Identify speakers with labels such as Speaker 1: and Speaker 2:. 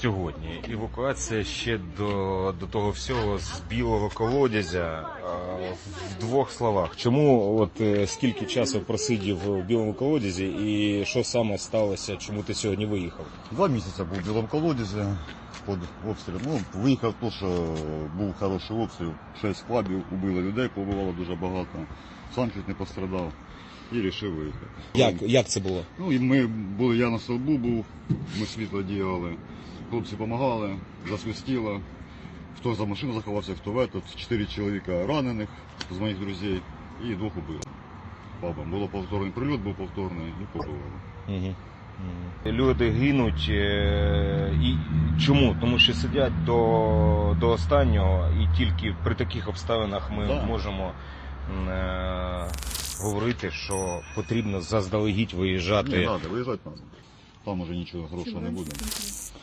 Speaker 1: сьогодні. Евакуація ще до, до того всього з білого колодязя. В двох словах, чому от е, скільки часу просидів в білому колодязі, і що саме сталося? Чому ти сьогодні виїхав?
Speaker 2: Два місяці був в білому колодязі під обстрілом. Ну, виїхав то, що був хороший обстріл. Шесть клабів убило людей, побувало дуже багато. Сам чуть не пострадав і вирішив виїхати.
Speaker 1: Як, як це було?
Speaker 2: Ну і ми були, я на столбу був, ми світло діяли. Хлопці допомагали, засвистіло. Хто за машину заховався, хто в этот. Чотири чоловіка ранених з моїх друзів і двох убили. Бабам. Було повторний прильот, був повторний і побивали.
Speaker 1: Угу. Люди гинуть. е, І чому? Тому що сидять до, до останнього, і тільки при таких обставинах ми
Speaker 2: Да.
Speaker 1: можемо е, говорити, що потрібно заздалегідь виїжджати.
Speaker 2: Не треба, виїжджати треба. Там уже нічого хорошого не буде.